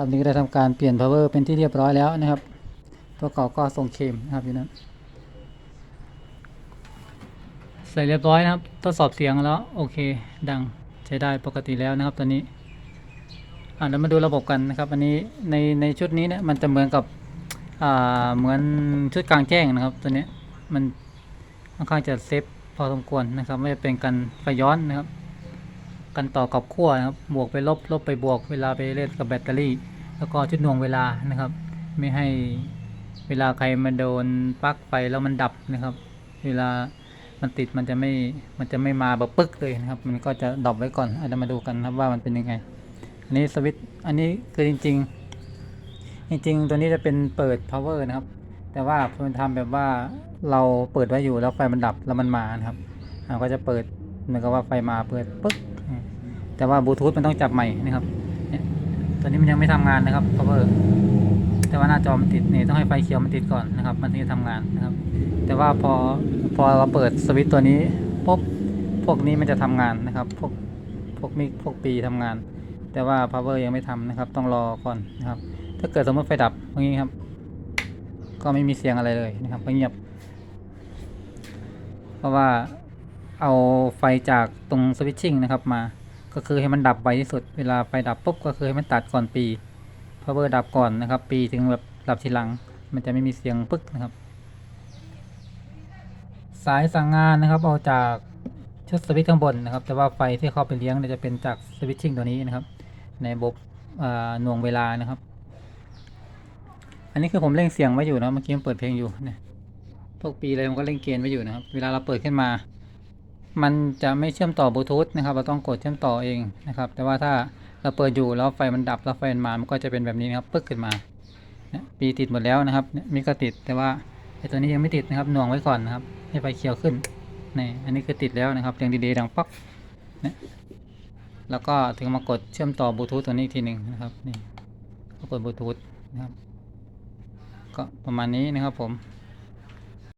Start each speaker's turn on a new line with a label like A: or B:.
A: ครับนี่ก็ได้ทำการเปลี่ยน power เป็นที่เรียบร้อยแล้วนะครับ ตัวเก่าก็ทรงเคมนะครับอยู่นั้นใส่เรียบร้อยนะครับทดสอบเสียงแล้วโอเค ดังใช้ได้ปกติแล้วนะครับตอนนี้อ่าแล้วมาดูระบบกันนะครับ อันนี้ในในชุดนี้เนี่ยมันจะเหมือนกับอ่าเหมือนชุดกลางแจ้งนะครับ ตัวนี้มันค่อนข้างจะเซฟพอสมควรนะครับไม่เป็นการไฟย้อนนะครับ กันต่อกับขั้วนะครับ บวกไปลบ ลบไปบวก เวลาไปเล่นกับแบตเตอรี่ แล้วก็ชุดหน่วงเวลานะครับ ไม่ให้เวลาใครมาโดนปลั๊กไฟแล้วมันดับนะครับ เวลามันติดมันจะไม่ มันจะไม่มาแบบปึ๊กเลยนะครับ มันก็จะดับไว้ก่อนอาจจะมาดูกันครับว่ามันเป็นยังไง อันนี้สวิตช์ อันนี้คือจริง ๆ จริง ๆ ตัวนี้จะเป็นเปิด power นะครับ แต่ว่ามันทำแบบว่าเราเปิดไว้อยู่แล้วไฟมันดับแล้วมันมานะครับเราก็จะเปิดเหมือนกับว่าไฟมาเปิดปึ๊ก แต่ว่าบลูทูธมันต้องจับใหม่นะครับเนี่ยตอนนี้มันยังไม่ทำงานนะครับ power แต่ว่าหน้าจอมันติดนี่ต้องให้ไฟเขียวมันติดก่อนนะครับ มันถึงจะทำงานนะครับ แต่ว่าพอพอเราเปิดสวิตช์ตัวนี้ปุ๊บพวกนี้มันจะทำงานนะครับ พวกพวกมิกพวกปีทำงาน แต่ว่า power ยังไม่ทำนะครับ ต้องรอก่อนนะครับ ถ้าเกิดสมมติไฟดับอย่างนี้ครับ ก็ไม่มีเสียงอะไรเลยนะครับเงียบ เพราะว่าเอาไฟจากตรงสวิตชิ่งนะครับมา ก็คือให้มันดับไวที่สุด เวลาไฟดับปุ๊บก็คือให้มันตัดก่อนปี power ดับก่อนนะครับ ปีถึงแบบดับทีหลัง มันจะไม่มีเสียงปึ๊กนะครับ สายสั่งงานนะครับเอาจากชุดสวิตช์ข้างบนนะครับ แต่ว่าไฟที่เข้าไปเลี้ยงเนี่ยจะเป็นจากสวิตชิ่งตัวนี้นะครับ ในบบอ่าหน่วงเวลานะครับ อันนี้คือผมเร่งเสียงไว้อยู่นะเมื่อกี้มันเปิดเพลงอยู่เนี่ยพวกปีอะไรมันก็เร่งเกณฑ์ไว้อยู่นะครับ เวลาเราเปิดขึ้นมา มันจะไม่เชื่อมต่อบลูทูธนะครับ เราต้องกดเชื่อมต่อเองนะครับ แต่ว่าถ้าเราเปิดอยู่แล้วไฟมันดับแล้วไฟมันมา มันก็จะเป็นแบบนี้นะครับ ปึ๊กขึ้นมาปีติดหมดแล้วนะครับนี่ยมีก็ติด แต่ว่าไอตัวนี้ยังไม่ติดนะครับ หน่วงไว้ก่อนนะครับ ให้ไฟเขียวขึ้นนี่อันนี้คือติดแล้วนะครับเสียงดีๆดังป๊อกนี่แล้วก็ถึงมากดเชื่อมต่อบลูทูธตัวนี้อีกทีหนึ่งนะครับนี่ก็กดบลูทูธนะครับ ก็ประมาณนี้นะครับผม